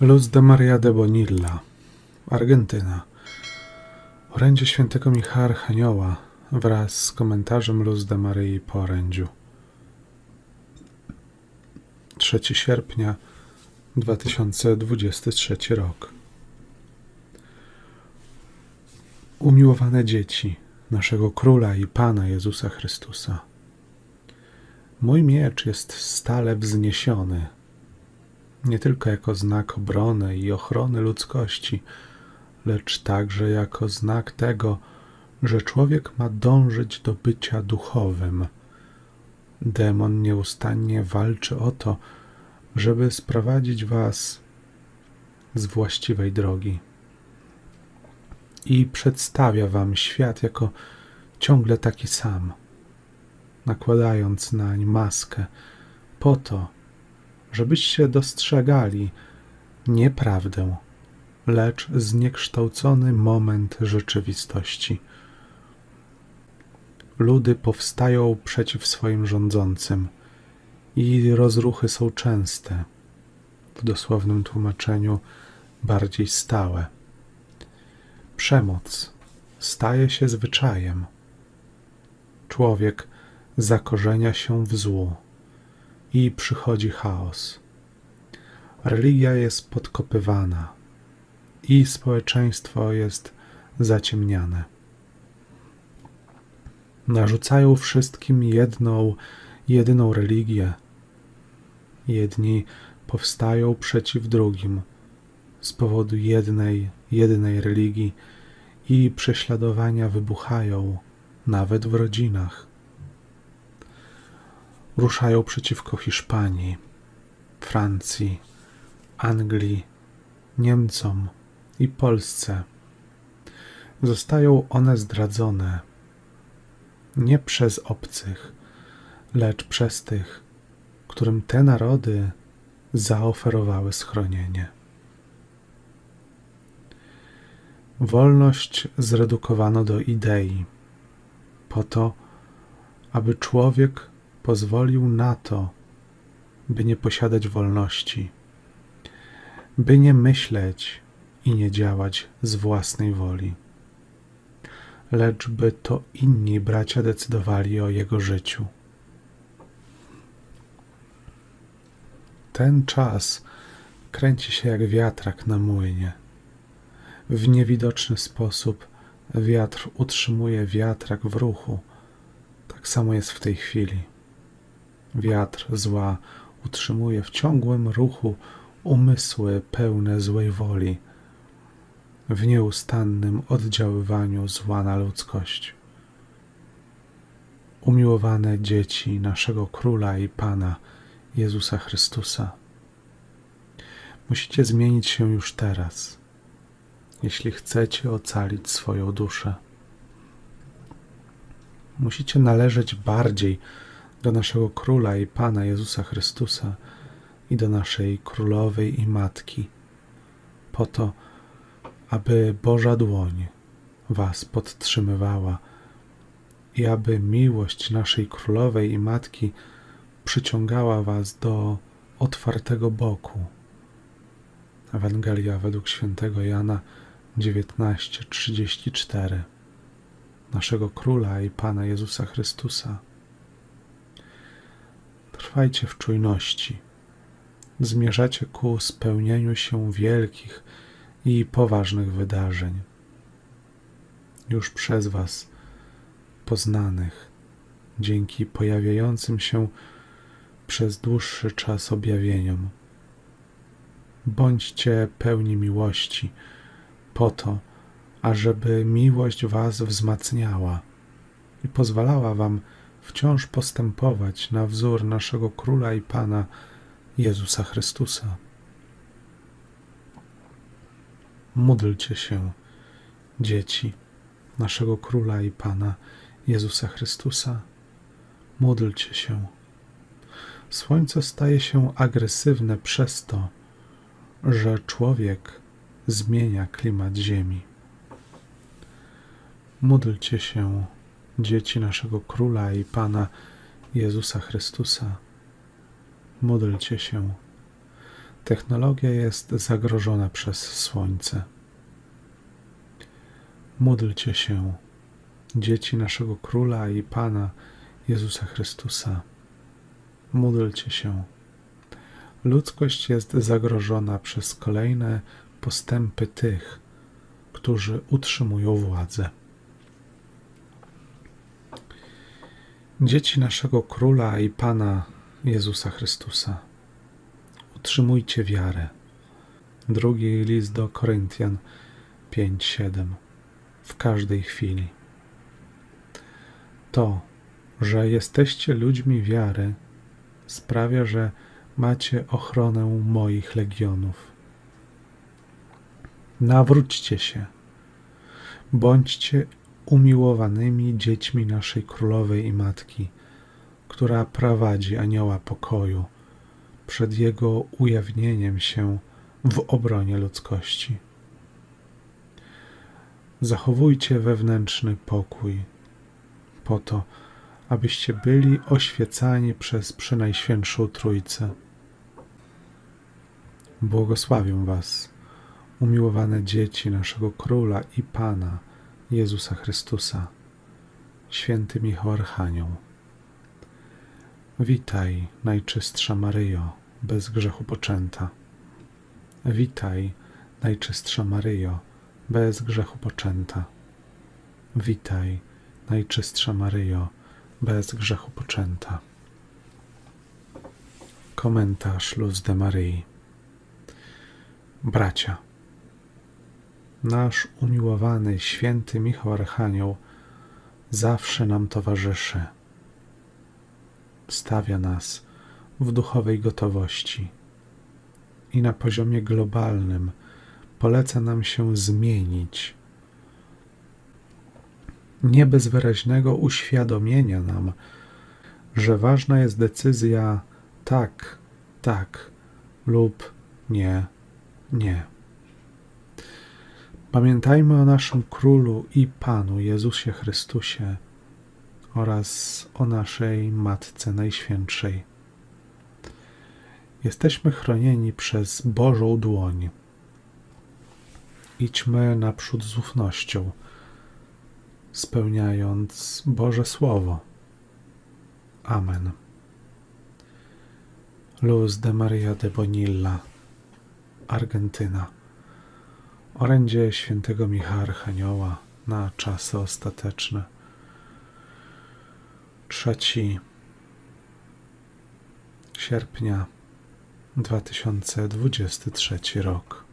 Luz de Maria de Bonilla, Argentyna. Orędzie świętego Michała Archanioła wraz z komentarzem Luz de Maryi po orędziu. 3 sierpnia 2023 rok. Umiłowane dzieci naszego Króla i Pana Jezusa Chrystusa. Mój miecz jest stale wzniesiony, nie tylko jako znak obrony i ochrony ludzkości, lecz także jako znak tego, że człowiek ma dążyć do bycia duchowym. Demon nieustannie walczy o to, żeby sprowadzić was z właściwej drogi i przedstawia wam świat jako ciągle taki sam, nakładając nań maskę po to, żebyście dostrzegali nie prawdę, lecz zniekształcony moment rzeczywistości. Ludy powstają przeciw swoim rządzącym i rozruchy są częste, w dosłownym tłumaczeniu bardziej stałe. Przemoc staje się zwyczajem. Człowiek zakorzenia się w złu i przychodzi chaos. Religia jest podkopywana i społeczeństwo jest zaciemniane. Narzucają wszystkim jedną, jedyną religię. Jedni powstają przeciw drugim z powodu jednej, jedynej religii i prześladowania wybuchają nawet w rodzinach ruszają przeciwko Hiszpanii, Francji, Anglii, Niemcom i Polsce. Zostają one zdradzone nie przez obcych, lecz przez tych, którym te narody zaoferowały schronienie. Wolność zredukowano do idei, po to, aby człowiek pozwolił na to, by nie posiadać wolności, by nie myśleć i nie działać z własnej woli, lecz by to inni bracia decydowali o jego życiu. Ten czas kręci się jak wiatrak na młynie. W niewidoczny sposób wiatr utrzymuje wiatrak w ruchu. Tak samo jest w tej chwili. Wiatr zła utrzymuje w ciągłym ruchu umysły pełne złej woli, w nieustannym oddziaływaniu zła na ludzkość. Umiłowane dzieci naszego Króla i Pana Jezusa Chrystusa, musicie zmienić się już teraz, jeśli chcecie ocalić swoją duszę. Musicie należeć bardziej do naszego Króla i Pana Jezusa Chrystusa i do naszej Królowej i Matki, po to, aby Boża dłoń Was podtrzymywała i aby miłość naszej Królowej i Matki przyciągała Was do otwartego boku. Ewangelia według świętego Jana 19:34 naszego Króla i Pana Jezusa Chrystusa. Trwajcie w czujności. Zmierzacie ku spełnieniu się wielkich i poważnych wydarzeń. Już przez Was poznanych, dzięki pojawiającym się przez dłuższy czas objawieniom. Bądźcie pełni miłości, po to, ażeby miłość Was wzmacniała i pozwalała Wam wciąż postępować na wzór naszego Króla i Pana Jezusa Chrystusa. Módlcie się, dzieci naszego Króla i Pana Jezusa Chrystusa. Módlcie się. Słońce staje się agresywne przez to, że człowiek zmienia klimat Ziemi. Módlcie się, dzieci naszego Króla i Pana Jezusa Chrystusa, módlcie się. Technologia jest zagrożona przez słońce. Módlcie się, dzieci naszego Króla i Pana Jezusa Chrystusa. Módlcie się. Ludzkość jest zagrożona przez kolejne postępy tych, którzy utrzymują władzę. Dzieci naszego Króla i Pana Jezusa Chrystusa, utrzymujcie wiarę. Drugi list do Koryntian 5:7 w każdej chwili. To, że jesteście ludźmi wiary, sprawia, że macie ochronę moich legionów. Nawróćcie się, bądźcie umiłowanymi dziećmi naszej królowej i matki, która prowadzi anioła pokoju przed jego ujawnieniem się w obronie ludzkości. Zachowujcie wewnętrzny pokój, po to, abyście byli oświecani przez Przenajświętszą Trójcę. Błogosławię Was, umiłowane dzieci naszego Króla i Pana Jezusa Chrystusa, święty Michał Archanioł. Witaj, Najczystsza Maryjo, bez grzechu poczęta. Witaj, Najczystsza Maryjo, bez grzechu poczęta. Witaj, Najczystsza Maryjo, bez grzechu poczęta. Komentarz Luz de Maryi. Bracia, nasz umiłowany święty Michał Archanioł zawsze nam towarzyszy. Stawia nas w duchowej gotowości i na poziomie globalnym poleca nam się zmienić. Nie bez wyraźnego uświadomienia nam, że ważna jest decyzja tak, tak lub nie, nie. Pamiętajmy o naszym Królu i Panu Jezusie Chrystusie oraz o naszej Matce Najświętszej. Jesteśmy chronieni przez Bożą dłoń. Idźmy naprzód z ufnością, spełniając Boże Słowo. Amen. Luz de Maria de Bonilla, Argentyna. Orędzie świętego Michała Archanioła na czasy ostateczne. Trzeci sierpnia 2023 rok.